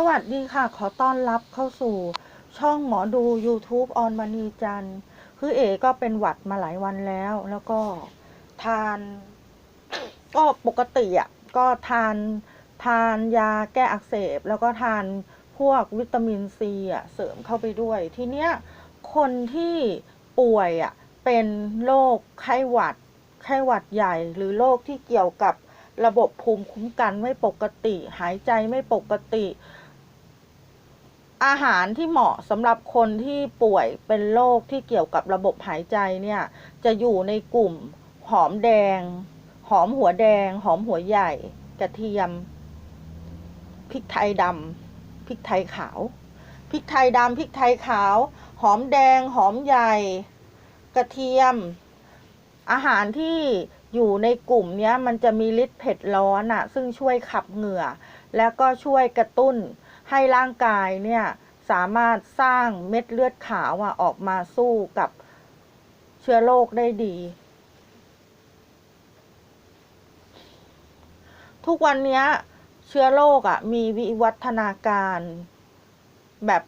สวัสดีค่ะ ขอต้อนรับเข้าสู่ ช่องหมอดู YouTube ออนมณีจันทร์คือเอก็เป็นหวัดมาหลายวันแล้ว แล้วก็ทาน ก็ปกติอะก็ทานทานยาแก้อักเสบ แล้วก็ทานพวกวิตามินซีอะเสริมเข้าไปด้วย ทีเนี้ยคนที่ป่วยอะเป็นโรคไข้หวัด ไข้หวัดใหญ่ หรือโรคที่เกี่ยวกับระบบภูมิคุ้มกันไม่ปกติ หายใจไม่ปกติ อาหารที่เหมาะสำหรับคนที่ป่วยเป็นโรคที่เกี่ยวกับระบบหายใจเนี่ย จะอยู่ในกลุ่มหอมแดง หอมหัวแดง หอมหัวใหญ่ กระเทียม พริกไทยดำพริกไทยขาว พริกไทยดำพริกไทยขาว หอมแดง หอมใหญ่ กระเทียม อาหารที่อยู่ในกลุ่มนี้มันจะมีฤทธิ์เผ็ดร้อนอะซึ่งช่วยขับเหงื่อ แล้วก็ช่วยกระตุ้น ให้ร่างกายเนี่ยสามารถสร้างเม็ดเลือดขาวอออกมาสู้กับเชื้อโรคได้ดี ทุกวันนี้เชื้อโรคอะมีวิวัฒนาการแบบ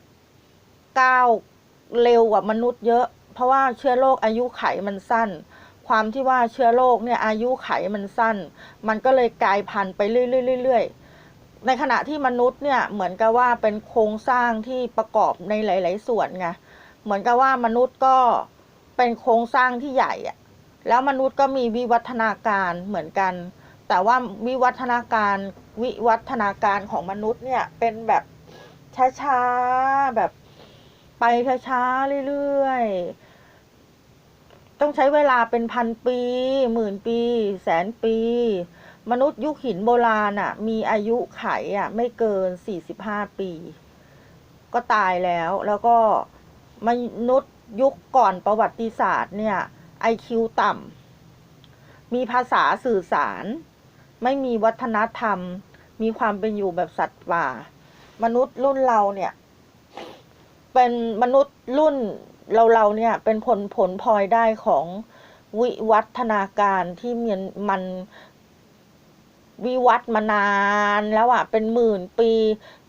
ก้าวเร็วกว่ามนุษย์เยอะ เพราะว่าเชื้อโรคอายุไขมันสั้น ความที่ว่าเชื้อโรคเนี่ยอายุไขมันสั้น มันก็เลยกลายพันธุ์ไปเรื่อยๆ ในขณะที่มนุษย์เนี่ยเหมือนกับว่าเป็นโครงสร้างที่ประกอบในหลาย ๆ ส่วนไงเหมือนกับว่ามนุษย์ก็เป็นโครงสร้างที่ใหญ่อะแล้วมนุษย์ก็มีวิวัฒนาการเหมือนกัน แต่ว่าวิวัฒนาการวิวัฒนาการของมนุษย์เนี่ยเป็นแบบช้าๆแบบไปช้าๆเรื่อยๆ ต้องใช้เวลาเป็นพันปี หมื่นปี แสนปี มนุษย์ยุคหินโบราณอะ มีอายุไขอะ ไม่เกิน45ปี ก็ตายแล้วแล้วก็มนุษย์ยุคก่อนประวัติศาสตร์เนี่ย IQ ต่ำมีภาษาสื่อสาร ไม่มีวัฒนธรรม มีความเป็นอยู่แบบสัตว์ป่า มนุษย์รุ่นเราเนี่ย เป็นมนุษย์รุ่นเราเราเนี่ย เป็นผลผลพลอยได้ของวิวัฒนาการที่มันมัน วิวัฒน์มานานแล้วอะเป็นหมื่นปี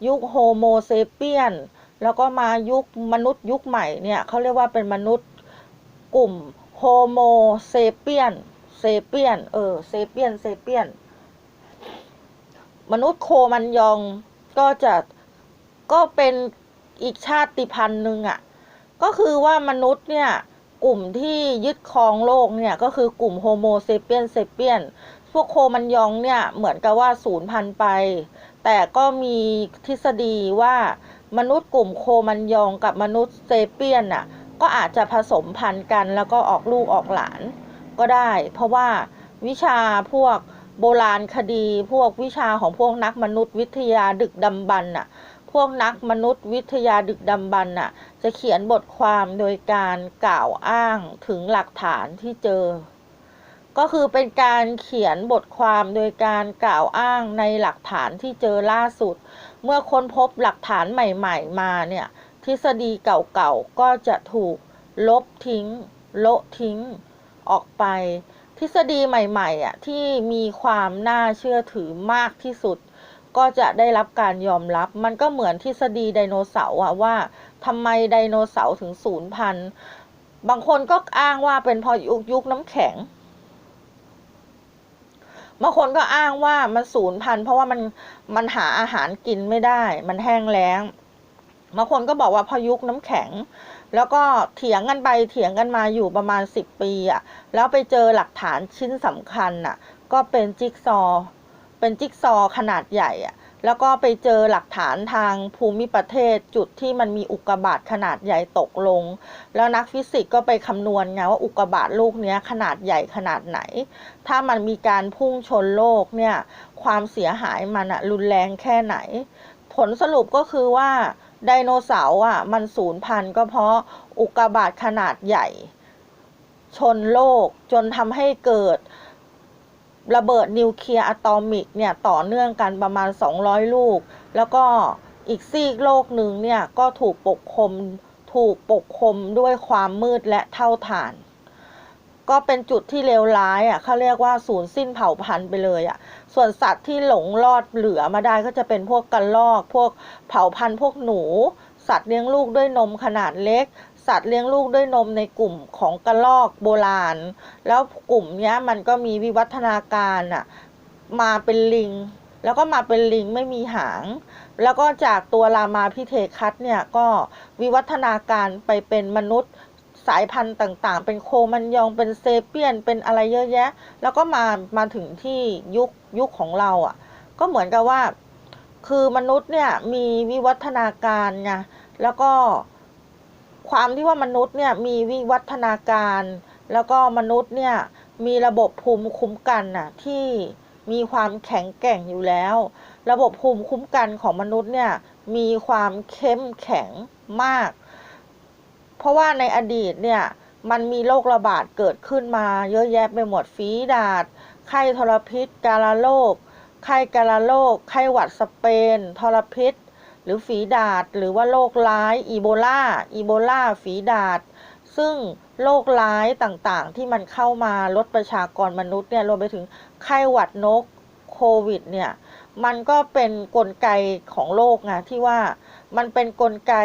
ยุคโฮโมเซเปียน แล้วก็มายุคมนุษย์ยุคใหม่เนี่ยเขาเรียกว่าเป็นมนุษย์กลุ่มโฮโมเซเปียนเซเปียนเออเซเปียนเซเปียน มนุษย์โคมันยองก็จะก็เป็นอีกชาติพันธุ์หนึ่งอะก็คือว่ามนุษย์เนี่ยกลุ่มที่ยึดครองโลกเนี่ยก็คือกลุ่มโฮโมเซเปียนเซเปียน พวกโคมันยองเนี่ยเหมือนกับว่าศูนย์พันธุ์ไป แต่ก็มีทฤษฎีว่ามนุษย์กลุ่มโคมันยองกับมนุษย์เซเปียนน่ะก็อาจจะผสมพันธุ์กันแล้วก็ออกลูกออกหลานก็ได้ เพราะว่าวิชาพวกโบราณคดีพวกวิชาของพวกนักมนุษยวิทยาดึกดำบรรน่ะพวกนักมนุษยวิทยาดึกดำบรรน่ะจะเขียนบทความโดยการกล่าวอ้างถึงหลักฐานที่เจอ ก็คือเป็นการเขียนบทความโดยการกล่าวอ้างในหลักฐานที่เจอล่าสุด เมื่อค้นพบหลักฐานใหม่ๆ มาเนี่ย ทฤษฎีเก่าๆ ก็จะถูกลบทิ้ง โละทิ้ง ออกไป ทฤษฎีใหม่ๆอะที่มีความน่าเชื่อถือมากที่สุด ก็จะได้รับการยอมรับ มันก็เหมือนทฤษฎีไดโนเสาร์อะว่าทำไมไดโนเสาร์ถึงสูญพันธุ์บางคนก็อ้างว่าเป็นเพอยุคยุคน้ำแข็ง บางคนก็อ้างว่ามันสูญพันธุ์เพราะว่ามันมันหาอาหารกินไม่ได้ มันแห้งแล้งบางคนก็บอกว่าพายุน้ำแข็ง แล้วก็เถียงกันไปเถียงกันมาอยู่ประมาณสิบปีอะ่ะแล้วไปเจอหลักฐานชิ้นสำคัญอะก็เป็นจิ๊กซอ เป็นจิ๊กซอขนาดใหญ่อะ แล้วก็ไปเจอหลักฐานทางภูมิประเทศจุดที่มันมีอุกกาบาตขนาดใหญ่ตกลง แล้วนักฟิสิกส์ก็ไปคำนวณไงว่าอุกกาบาตลูกนี้ขนาดใหญ่ขนาดไหน ถ้ามันมีการพุ่งชนโลกเนี่ยความเสียหายมันอะรุนแรงแค่ไหน ผลสรุปก็คือว่าไดโนเสาร์อะมันสูญพันธุ์ก็เพราะอุกกาบาตขนาดใหญ่ ชนโลกจนทำให้เกิด ระเบิดนิวเคลียร์อะตอมิกเนี่ยต่อเนื่องกันประมาณ 200 ลูก แล้วก็อีกซีกโลกหนึ่งเนี่ยก็ถูกปกคลุมถูกปกคลุมด้วยความมืดและเท่าฐาน ก็เป็นจุดที่เลวร้ายอะเขาเรียกว่าศูนย์สิ้นเผ่าพันธุ์ไปเลยอะส่วนสัตว์ที่หลงรอดเหลือมาได้ก็จะเป็นพวกกระรอก พวกเผ่าพันธุ์พวกหนู สัตว์เลี้ยงลูกด้วยนมขนาดเล็ก สัตว์เลี้ยงลูกด้วยนมในกลุ่มของกระรอกโบราณ แล้วกลุ่มนี้มันก็มีวิวัฒนาการอะมาเป็นลิง แล้วก็มาเป็นลิงไม่มีหาง แล้วก็จากตัวรามาพิเทคัสเนี่ยก็วิวัฒนาการไปเป็นมนุษย์สายพันธุ์ต่างๆ เป็นโคมันยองเป็นเซเปียนเป็นอะไรเยอะแยะ แล้วก็มามาถึงที่ยุคยุคของเราอะ่ะ ก็เหมือนกับว่า คือมนุษย์เนี่ยมีวิวัฒนาการไงแล้วก็ ความที่ว่ามนุษย์เนี่ยมีวิวัฒนาการ แล้วก็มนุษย์เนี่ยมีระบบภูมิคุ้มกันน่ะที่มีความแข็งแกร่งอยู่แล้ว ระบบภูมิคุ้มกันของมนุษย์เนี่ยมีความเข้มแข็งมาก เพราะว่าในอดีตเนี่ยมันมีโรคระบาดเกิดขึ้นมา เยอะแยะไปหมดฝีดาษไข้ทรพิษ กาฬโรคไข้กาฬโรคไข้หวัดสเปน ทรพิษ หรือฝีดาษหรือว่าโรคร้ายอีโบลาอีโบลาฝีดาษซึ่งโรคร้ายต่างๆ ที่มันเข้ามาลดประชากรมนุษย์เนี่ยรวมไปถึงไข้หวัดนกโควิดเนี่ยมันก็เป็นนกลไกของโลกไงที่ว่ามันเป็นนกลไก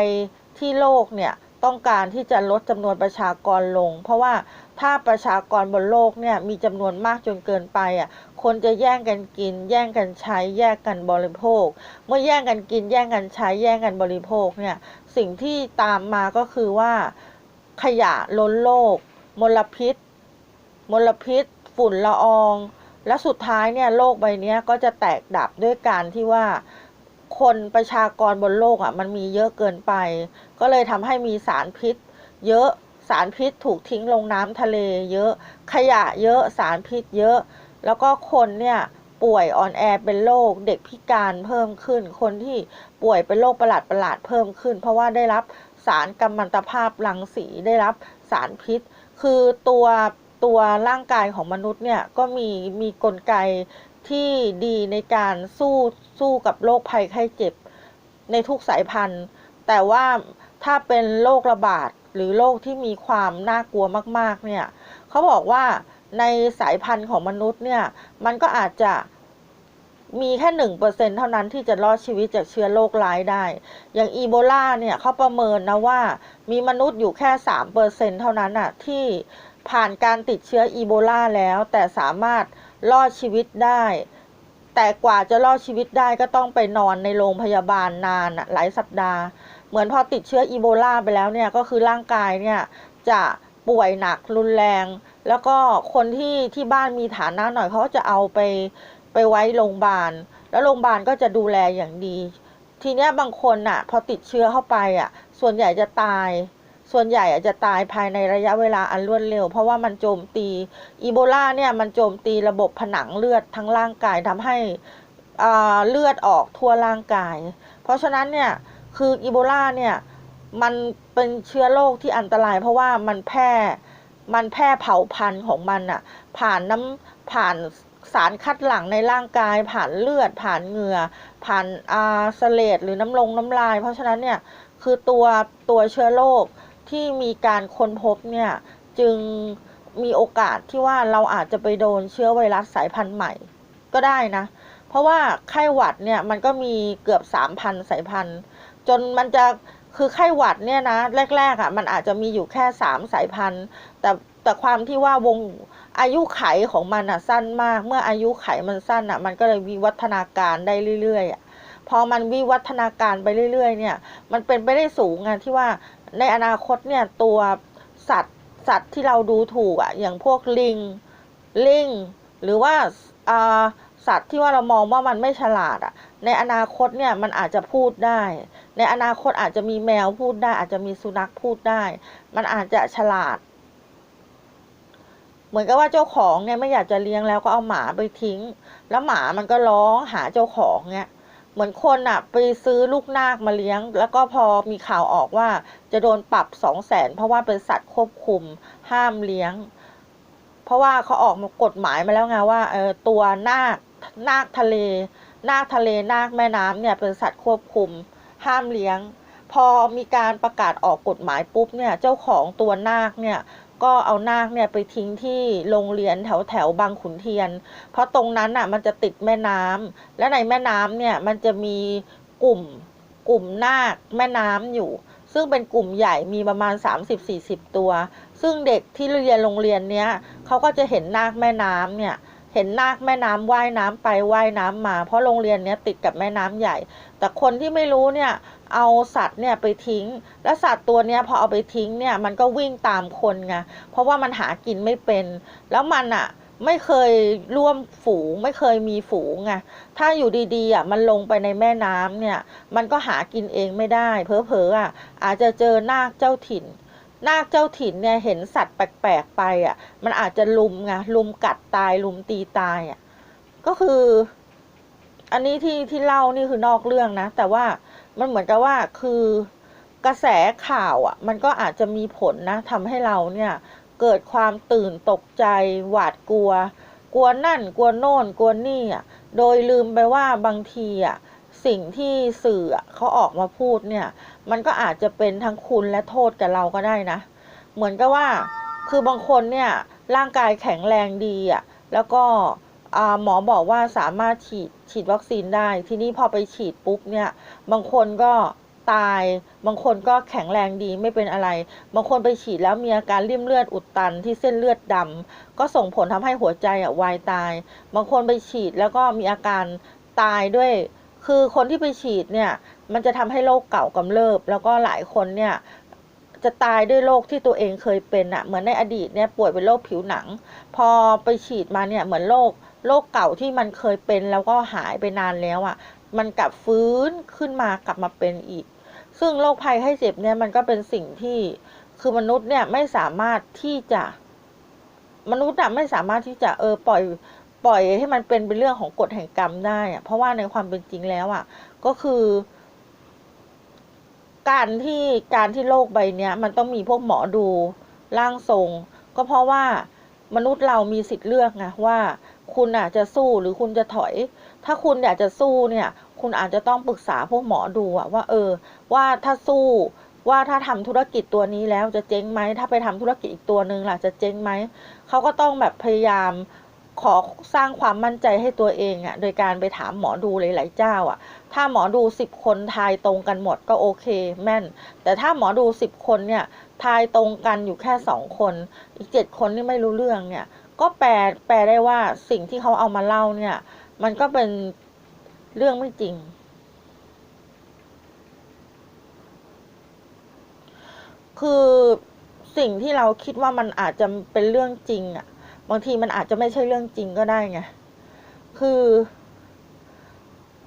ที่โลกเนี่ยต้องการที่จะลดจำนวนประชากรลง เพราะว่าถ้าประชากรบนโลกเนี่ยมีจำนวนมากจนเกินไปอะ คนจะแย่งกันกิน แย่งกันใช้ แย่งกันบริโภค เมื่อแย่งกันกิน แย่งกันใช้ แย่งกันบริโภคเนี่ย สิ่งที่ตามมาก็คือว่าขยะล้นโลก มลพิษ มลพิษ ฝุ่นละออง และสุดท้ายเนี่ยโลกใบนี้ก็จะแตกดับด้วยการที่ว่าคนประชากรบนโลกอะมันมีเยอะเกินไป ก็เลยทำให้มีสารพิษ เยอะสารพิษถูกทิ้งลงน้ำทะเล เยอะขยะเยอะสารพิษเยอะ แล้วก็คนเนี่ยป่วยอ่อนแอเป็นโรคเด็กพิการเพิ่มขึ้น คนที่ป่วยเป็นโรคประหลาดประหลาดเพิ่มขึ้น เพราะว่าได้รับสารกัมมันตภาพรังสีได้รับสารพิษ คือตัวตัวร่างกายของมนุษย์เนี่ยก็มีมีกลไกที่ดีในการสู้สู้กับโรคภัยไข้เจ็บในทุกสายพันธุ์ แต่ว่าถ้าเป็นโรคระบาดหรือโรคที่มีความน่ากลัวมาก ๆ เนี่ยเขาบอกว่า ในสายพันธุ์ของมนุษย์เนี่ย มันก็อาจจะมีแค่หนึ่งเปอร์เซ็นเท่านั้นที่จะรอดชีวิตจากเชื้อโรคร้ายได้ อย่างอีโบลาเนี่ยเขาประเมินนะว่ามีมนุษย์อยู่แค่สามเปอร์เซ็นเท่านั้นอะที่ผ่านการติดเชื้ออีโบลาแล้ว แต่สามารถรอดชีวิตได้ แต่กว่าจะรอดชีวิตได้ก็ต้องไปนอนในโรงพยาบาลนานหลายสัปดาห์ เหมือนพอติดเชื้ออีโบลาไปแล้วเนี่ยก็คือร่างกายเนี่ยจะป่วยหนักรุนแรง แล้วก็คนที่ที่บ้านมีฐานะหน่อยเขาจะเอาไปไปไว้โรงพยาบาล แล้วโรงพยาบาลก็จะดูแลอย่างดี ทีเนี้ยบางคนน่ะพอติดเชื้อเข้าไปอะส่วนใหญ่จะตาย ส่วนใหญ่อาจจะตายภายในระยะเวลาอันรวดเร็ว เพราะว่ามันโจมตีอีโบลาเนี่ยมันโจมตีระบบผนังเลือดทั้งร่างกายทำให้เลือดออกทั่วร่างกาย เพราะฉะนั้นเนี่ยคืออีโบลาเนี่ยมันเป็นเชื้อโรคที่อันตราย เพราะว่ามันแพร่ มันแพร่เผาพันธุ์ของมันอะผ่านน้ำผ่านสารคัดหลั่งในร่างกายผ่านเลือดผ่านเหงื่อ ผ่านอาสเลดหรือน้ำลงน้ำลาย เพราะฉะนั้นเนี่ยคือตัวตัวเชื้อโรคที่มีการค้นพบเนี่ยจึงมีโอกาสที่ว่าเราอาจจะไปโดนเชื้อไวรัสสายพันธุ์ใหม่ก็ได้นะ เพราะว่าไข้หวัดเนี่ยมันก็มีเกือบสามพันสายพันธุ์ จนมันจะ คือไข้หวัดเนี่ยนะแรกๆอะมันอาจจะมีอยู่แค่สามสายพันธุ์ แต่แต่ความที่ว่าวงอายุไขของมันอะสั้นมาก เมื่ออายุไขมันสั้นอะ มันก็เลยวิวัฒนาการได้เรื่อยๆอะพอมันวิวัฒนาการไปเรื่อย ๆ เนี่ย มันเป็นไปได้สูงไงที่ว่าในอนาคตเนี่ยตัวสัตว์สัตว์ที่เราดูถูกอะอย่างพวกลิงลิงหรือว่าอ่าสัตว์ที่ว่าเรามองว่ามันไม่ฉลาดอะ ในอนาคตเนี่ยมันอาจจะพูดได้ ในอนาคตอาจจะมีแมวพูดได้ อาจจะมีสุนัขพูดได้ มันอาจจะฉลาด เหมือนกับว่าเจ้าของเนี่ยไม่อยากจะเลี้ยงแล้วก็เอาหมาไปทิ้ง แล้วหมามันก็ร้องหาเจ้าของเนี่ยเหมือนคนอะไปซื้อลูกนาคมาเลี้ยง แล้วก็พอมีข่าวออกว่าจะโดนปรับสองแสนเพราะว่าเป็นสัตว์ควบคุมห้ามเลี้ยง เพราะว่าเขาออกมากฎหมายมาแล้วไงว่าเออตัวนาคนาคทะเล นาคทะเลนาคแม่น้ำเนี่ยเป็นสัตว์ควบคุม ห้ามเลี้ยง พอมีการประกาศออกกฎหมายปุ๊บเนี่ยเจ้าของตัวนาคเนี่ยก็เอานาคเนี่ยไปทิ้งที่โรงเรียนแถวแถวบางขุนเทียน เพราะตรงนั้นอะมันจะติดแม่น้ำและในแม่น้ำเนี่ยมันจะมีกลุ่มกลุ่มนาคแม่น้ำอยู่ ซึ่งเป็นกลุ่มใหญ่มีประมาณ 30-40 ตัว ซึ่งเด็กที่เรียนโรงเรียนเนี้ยเขาก็จะเห็นนาคแม่น้ำเนี่ย เห็นนาคแม่น้ำว่ายน้ำไปว่ายน้ำมา เพราะโรงเรียนเนี้ยติดกับแม่น้ำใหญ่ แต่คนที่ไม่รู้เนี่ยเอาสัตว์เนี่ยไปทิ้ง แล้วสัตว์ตัวเนี้ยพอเอาไปทิ้งเนี่ยมันก็วิ่งตามคนไงเพราะว่ามันหากินไม่เป็น แล้วมันอะไม่เคยร่วมฝูงไม่เคยมีฝูงไงถ้าอยู่ดีๆอะมันลงไปในแม่น้ำเนี่ย มันก็หากินเองไม่ได้ เพอเพออะอาจจะเจอนาคเจ้าถิ่น นาคเจ้าถิ่นเนี่ยเห็นสัตว์แปลกๆไปอะ มันอาจจะลุมไงลุมกัดตายลุมตีตายอะก็คือ อันนี้ที่ที่เล่านี่คือนอกเรื่องนะ แต่ว่ามันเหมือนกับว่าคือกระแสข่าวอะ มันก็อาจจะมีผลนะทำให้เราเนี่ย เกิดความตื่นตกใจหวาดกลัว กลัวนั่น กลัวโน่น กลัวนี่อะ โดยลืมไปว่าบางทีอะ สิ่งที่สื่อเขาออกมาพูดเนี่ย มันก็อาจจะเป็นทั้งคุณและโทษกับเราก็ได้นะ เหมือนกับว่าคือบางคนเนี่ยร่างกายแข็งแรงดีอะแล้วก็หมอบอกว่าสามารถฉีดฉีดวัคซีนได้ ทีนี้พอไปฉีดปุ๊บเนี่ยบางคนก็ตาย บางคนก็แข็งแรงดีไม่เป็นอะไร บางคนไปฉีดแล้วมีอาการริ่มเลือดอุดตันที่เส้นเลือดดำก็ส่งผลทำให้หัวใจอะวายตาย บางคนไปฉีดแล้วก็มีอาการตายด้วย คือคนที่ไปฉีดเนี่ย มันจะทำให้โรคเก่ากำเริบ แล้วก็หลายคนเนี่ยจะตายด้วยโรคที่ตัวเองเคยเป็นอะ่ะเหมือนในอดีตเนี่ยป่วยเป็นโรคผิวหนัง พอไปฉีดมาเนี่ยเหมือนโรคโรคเก่าที่มันเคยเป็นแล้วก็หายไปนานแล้วอะ่ะมันกลับฟื้นขึ้นมากลับมาเป็นอีก ซึ่งโรคภัยไข้เจ็บเนี่ยมันก็เป็นสิ่งที่คือมนุษย์เนี่ยไม่สามารถที่จะ มนุษย์อะไม่สามารถที่จะเออปล่อย ปล่อยให้มันเป็นเป็นเรื่องของกฎแห่งกรรมได้อะเพราะว่าในความเป็นจริงแล้วอะก็คือ การที่การที่โลกใบเนี้ย มันต้องมีพวกหมอดูร่างทรง ก็เพราะว่ามนุษย์เรามีสิทธิ์เลือกไงว่า คุณอะจะสู้หรือคุณจะถอย ถ้าคุณอยากจะสู้เนี่ย คุณอาจจะต้องปรึกษาพวกหมอดูอะว่า เออ ว่าถ้าสู้ว่าถ้าทำธุรกิจตัวนี้แล้วจะเจ๊งไหมถ้าไปทำธุรกิจอีกตัวหนึ่งล่ะจะเจ๊งไหมเขาก็ต้องแบบพยายาม ขอสร้างความมั่นใจให้ตัวเองอะโดยการไปถามหมอดูหลาย ๆ เจ้าอะถ้าหมอดูสิบคนทายตรงกันหมดก็โอเคแม่น แต่ถ้าหมอดูสิบคนเนี่ยทายตรงกันอยู่แค่สองคน อีกเจ็ดคนที่ไม่รู้เรื่องเนี่ย ก็แปลแปลได้ว่าสิ่งที่เขาเอามาเล่าเนี่ย มันก็เป็นเรื่องไม่จริง คือสิ่งที่เราคิดว่ามันอาจจะเป็นเรื่องจริงอะ่ะ บางทีมันอาจจะไม่ใช่เรื่องจริงก็ได้ไง คือ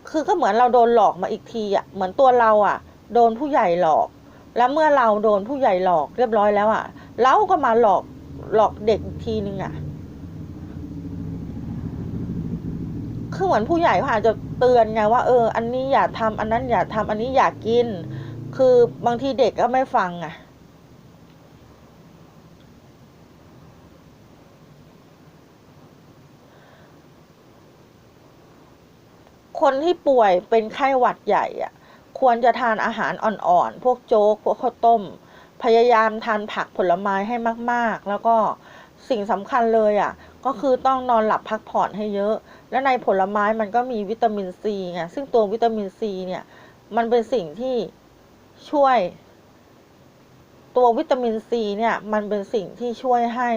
คือก็เหมือนเราโดนหลอกมาอีกทีอะ่ะ เหมือนตัวเราอะ่ะ โดนผู้ใหญ่หลอก แล้วเมื่อเราโดนผู้ใหญ่หลอกเรียบร้อยแล้วอะ่ะ เราก็มาหลอกหลอกเด็กอีกทีนึงอะ่ะ คือเหมือนผู้ใหญ่เขาอาจจะเตือนไงว่าเออ อันนี้อย่าทำอันนั้นอย่าทำอันนี้อย่ากิน คือบางทีเด็กก็ไม่ฟังอะ คนที่ป่วยเป็นไข้หวัดใหญ่อะควรจะทานอาหารอ่อนๆ พวกโจ๊ก พวกข้าวต้ม พยายามทานผักผลไม้ให้มากๆ แล้วก็สิ่งสำคัญเลยอะ ก็คือต้องนอนหลับพักผ่อนให้เยอะ และในผลไม้มันก็มีวิตามินซีไง ซึ่งตัววิตามินซีเนี่ย มันเป็นสิ่งที่ช่วย ตัววิตามินซีเนี่ย มันเป็นสิ่งที่ช่วยให้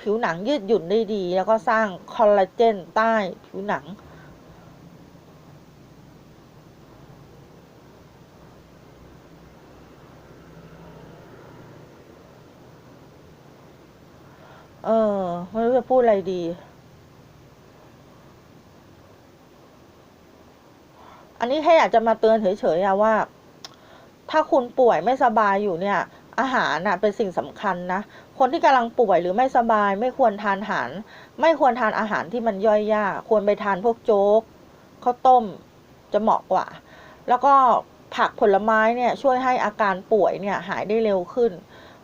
ผิวหนังยืดหยุ่นได้ดี แล้วก็สร้างคอลลาเจนใต้ผิวหนัง เออไม่รู้จะพูดอะไรดี อันนี้แค่อยากจะมาเตือนเฉยๆว่า ถ้าคุณป่วยไม่สบายอยู่เนี่ย อาหารน่ะเป็นสิ่งสำคัญนะ คนที่กำลังป่วยหรือไม่สบาย ไม่ควรทานอาหาร ไม่ควรทานอาหารที่มันย่อยยาก ควรไปทานพวกโจ๊กข้าวต้มจะเหมาะกว่า แล้วก็ผักผลไม้เนี่ยช่วยให้อาการป่วยเนี่ยหายได้เร็วขึ้น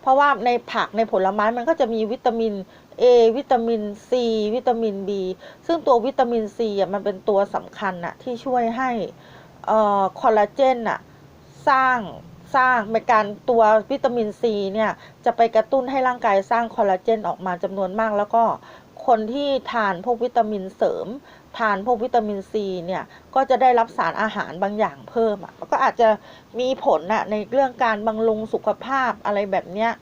เพราะว่าในผักในผลไม้มันก็จะมีวิตามิน A วิตามิน C วิตามิน B ซึ่งตัววิตามิน C อะมันเป็นตัวสำคัญน่ะที่ช่วยให้เอ่อคอลลาเจนน่ะสร้างสร้างเป็นการตัววิตามินซีเนี่ยจะไปกระตุ้นให้ร่างกายสร้างคอลลาเจนออกมาจำนวนมาก แล้วก็คนที่ทานพวกวิตามินเสริม ทานพวกวิตามินซีเนี่ยก็จะได้รับสารอาหารบางอย่างเพิ่มอะก็อาจจะมีผลนะในเรื่องการบำรุงสุขภาพอะไรแบบเนี้ย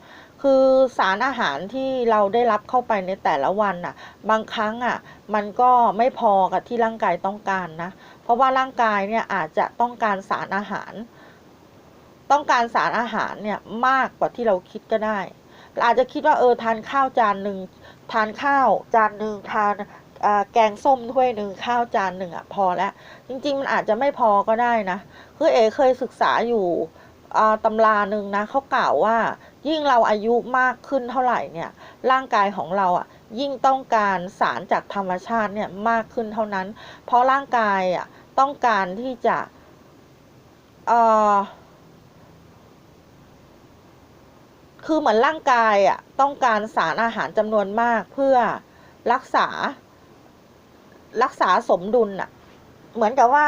คือสารอาหารที่เราได้รับเข้าไปในแต่ละวันน่ะ บางครั้งอะมันก็ไม่พอกับที่ร่างกายต้องการนะ เพราะว่าร่างกายเนี่ยอาจจะต้องการสารอาหาร ต้องการสารอาหารเนี่ยมากกว่าที่เราคิดก็ได้อาจจะคิดว่าเออทานข้าวจานหนึ่งทานข้าวจานหนึ่งทาน แกงส้มถ้วยหนึ่งข้าวจานหนึ่งอะพอแล้ว จริง ๆ มันอาจจะไม่พอก็ได้นะคือเอเคยศึกษาอยู่ตำราหนึ่งนะเขากล่าวว่า ยิ่งเราอายุมากขึ้นเท่าไหร่เนี่ยร่างกายของเราอะยิ่งต้องการสารจากธรรมชาติเนี่ยมากขึ้นเท่านั้น เพราะร่างกายอะต้องการที่จะคือเหมือนร่างกายอะต้องการสารอาหารจำนวนมากเพื่อรักษา รักษาสมดุลอะเหมือนกับว่า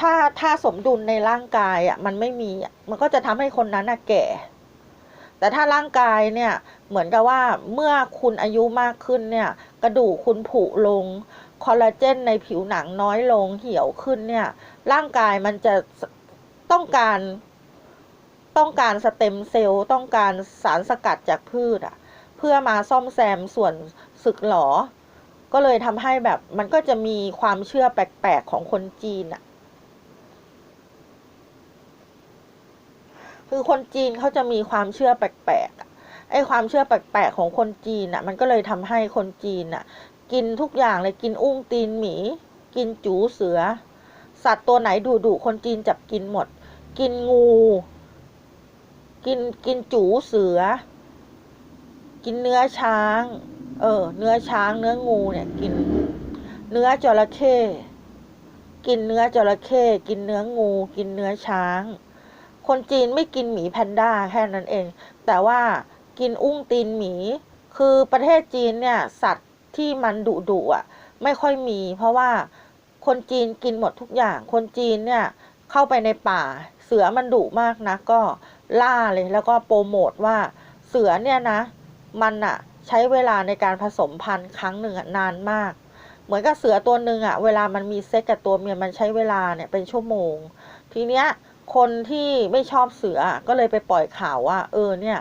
ถ้าถ้าสมดุลในร่างกายอะมันไม่มีมันก็จะทำให้คนนั้นอะแก่ แต่ถ้าร่างกายเนี่ยเหมือนกับว่าเมื่อคุณอายุมากขึ้นเนี่ย กระดูกคุณผุลงคอลลาเจนในผิวหนังน้อยลงเหี่ยวขึ้นเนี่ย ร่างกายมันจะต้องการต้องการสเต็มเซลล์ต้องการสารสกัดจากพืชอะเพื่อมาซ่อมแซมส่วนสึกหรอ ก็เลยทำให้แบบมันก็จะมีความเชื่อแปลกๆของคนจีนอะคือคนจีนเขาจะมีความเชื่อแปลกๆไอ้ความเชื่อแปลกๆของคนจีนอะมันก็เลยทำให้คนจีนอะกินทุกอย่างเลยกินอุ้งตีนหมี กินจูเสือ สัตว์ตัวไหนดุดุคนจีนจับกินหมด กินงู กินกินจูเสือ กินเนื้อช้าง เออ เนื้อช้างเนื้องูเนี่ย กิน เนื้อจระเข้กินเนื้อจระเข้กินเนื้องู กินเนื้อช้าง คนจีนไม่กินหมีแพนด้าแค่นั้นเอง แต่ว่ากินอุ้งตีนหมี คือประเทศจีนเนี่ย สัตว์ที่มันดุดุอะ ไม่ค่อยมี เพราะว่าคนจีนกินหมดทุกอย่าง คนจีนเนี่ย เข้าไปในป่า เสือมันดุมากนะก็ล่าเลย แล้วก็โปรโมทว่าเสือเนี่ยนะ มันอะ ใช้เวลาในการผสมพันธุ์ครั้งหนึ่งนานมาก เหมือนกับเสือตัวหนึ่งอะเวลามันมีเซ็กกับตัวเมียมันใช้เวลาเนี่ยเป็นชั่วโมง ทีเนี้ยคนที่ไม่ชอบเสือก็เลยไปปล่อยข่าวว่า เออเนี่ย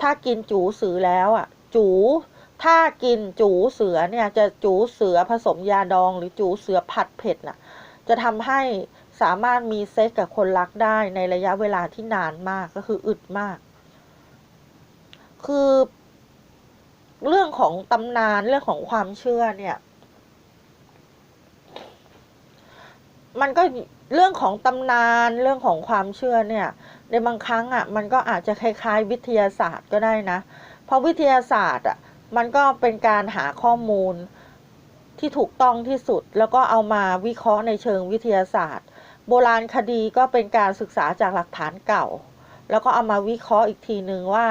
ถ้ากินจูเสือแล้วอะจูถ้ากินจูเสือเนี่ยจะจูเสือผสมยาดองหรือจูเสือผัดเผ็ดน่ะ จะทำให้สามารถมีเซ็กกับคนรักได้ในระยะเวลาที่นานมากก็คืออึดมาก คือ เรื่องของตำนานเรื่องของความเชื่อเนี่ย มันก็เรื่องของตำนานเรื่องของความเชื่อเนี่ย ในบางครั้งอะ มันก็อาจจะคล้ายๆ วิทยาศาสตร์ก็ได้นะ เพราะวิทยาศาสตร์อะมันก็เป็นการหาข้อมูลที่ถูกต้องที่สุด แล้วก็เอามาวิเคราะห์ในเชิงวิทยาศาสตร์ โบราณคดีก็เป็นการศึกษาจากหลักฐานเก่า แล้วก็เอามาวิเคราะห์อีกทีหนึ่งว่า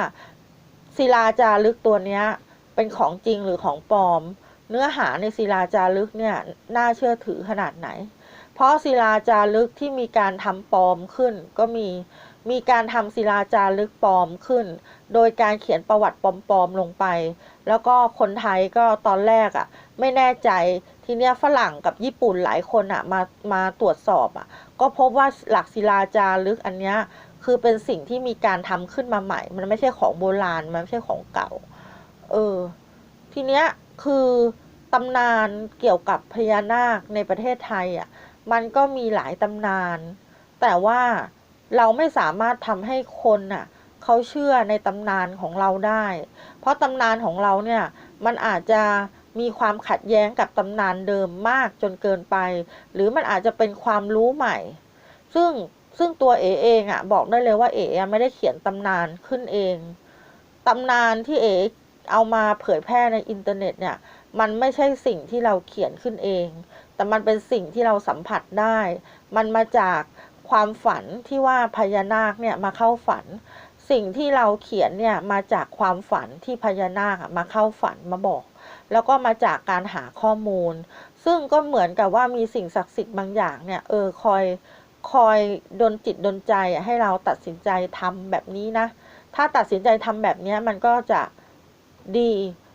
ศิลาจารึกตัวเนี้ย เป็นของจริงหรือของปลอม เนื้อหาในศิลาจารึกเนี่ยน่าเชื่อถือขนาดไหน เพราะศิลาจารึกที่มีการทำปลอมขึ้น ก็มีมีการทำศิลาจารึกปลอมขึ้น โดยการเขียนประวัติปลอมๆลงไป แล้วก็คนไทยก็ตอนแรกอะ่ะ ไม่แน่ใจทีเนี้ยฝรั่งกับญี่ปุ่นหลายคนอะ่ะมามาตรวจสอบอะ่ะ ก็พบว่าหลักศิลาจารึกอันเนี้ยคือเป็นสิ่งที่มีการทำขึ้นมาใหม่ มันไม่ใช่ของโบราณ มันไม่ใช่ของเก่า เออ ทีเนี้ยคือตำนานเกี่ยวกับพญานาคในประเทศไทยอะ มันก็มีหลายตำนาน แต่ว่าเราไม่สามารถทำให้คนน่ะเขาเชื่อในตำนานของเราได้ เพราะตำนานของเราเนี่ยมันอาจจะมีความขัดแย้งกับตำนานเดิมมากจนเกินไป หรือมันอาจจะเป็นความรู้ใหม่ ซึ่งซึ่งตัวเอเองอะ่ะบอกได้เลยว่าเอไม่ได้เขียนตำนานขึ้นเอง ตำนานที่เอ เอามาเผยแพร่ในอินเทอร์เน็ตเนี่ย มันไม่ใช่สิ่งที่เราเขียนขึ้นเอง แต่มันเป็นสิ่งที่เราสัมผัสได้ มันมาจากความฝันที่ว่าพญานาคเนี่ยมาเข้าฝัน สิ่งที่เราเขียนเนี่ยมาจากความฝันที่พญานาคมาเข้าฝันมาบอก แล้วก็มาจากการหาข้อมูล ซึ่งก็เหมือนกับว่ามีสิ่งศักดิ์สิทธิ์บางอย่างเนี่ยเออคอยคอยดนจิตดนใจให้เราตัดสินใจทำแบบนี้นะ ถ้าตัดสินใจทำแบบนี้มันก็จะ ดี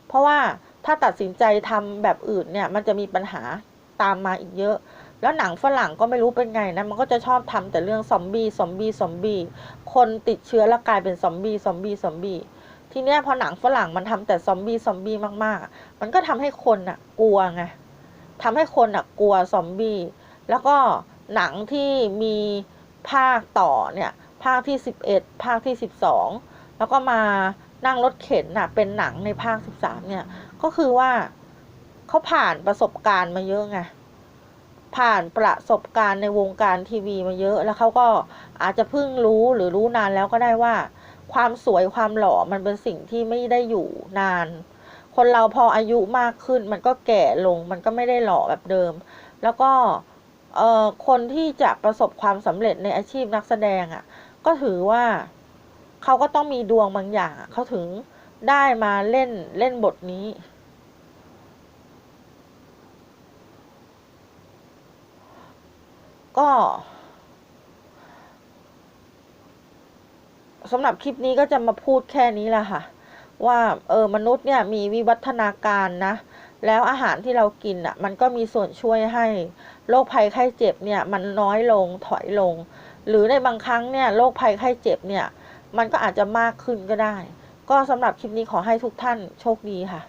เพราะว่าถ้าตัดสินใจทำแบบอื่นเนี่ย มันจะมีปัญหาตามมาอีกเยอะ แล้วหนังฝรั่งก็ไม่รู้เป็นไงนะ มันก็จะชอบทำแต่เรื่องซอมบี้ซอมบี้ซอมบี้คนติดเชื้อแล้วกลายเป็นซอมบี้ซอมบี้ซอมบี้ทีเนี้ยพอหนังฝรั่งมันทำแต่ซอมบี้ซอมบี้มากๆ มันก็ทำให้คนอะกลัวไงทำให้คนอะกลัวซอมบี้แล้วก็หนังที่มีภาคต่อเนี่ยภาคที่ 11 ภาคที่ 12 แล้วก็มา นั่งรถเข็นน่ะ เป็นหนังในภาค13เนี่ย ก็คือว่าเขาผ่านประสบการณ์มาเยอะไงผ่านประสบการณ์ในวงการทีวีมาเยอะ แล้วเขาก็อาจจะเพิ่งรู้หรือรู้นานแล้วก็ได้ว่า ความสวยความหล่อมันเป็นสิ่งที่ไม่ได้อยู่นาน คนเราพออายุมากขึ้น มันก็แก่ลง มันก็ไม่ได้หล่อแบบเดิม แล้วก็เอ่อคนที่จะประสบความสำเร็จในอาชีพนักแสดงอะ่ะ ก็ถือว่า เขาก็ต้องมีดวงบางอย่างเขาถึงได้มาเล่นเล่นบทนี้ ก็สำหรับคลิปนี้ก็จะมาพูดแค่นี้แหละค่ะ ว่าเออมนุษย์เนี่ยมีวิวัฒนาการนะ แล้วอาหารที่เรากินอะ มันก็มีส่วนช่วยให้โรคภัยไข้เจ็บเนี่ย มันน้อยลงถอยลง หรือในบางครั้งเนี่ยโรคภัยไข้เจ็บเนี่ย มันก็อาจจะมากขึ้นก็ได้ ก็สำหรับคลิปนี้ขอให้ทุกท่านโชคดีค่ะ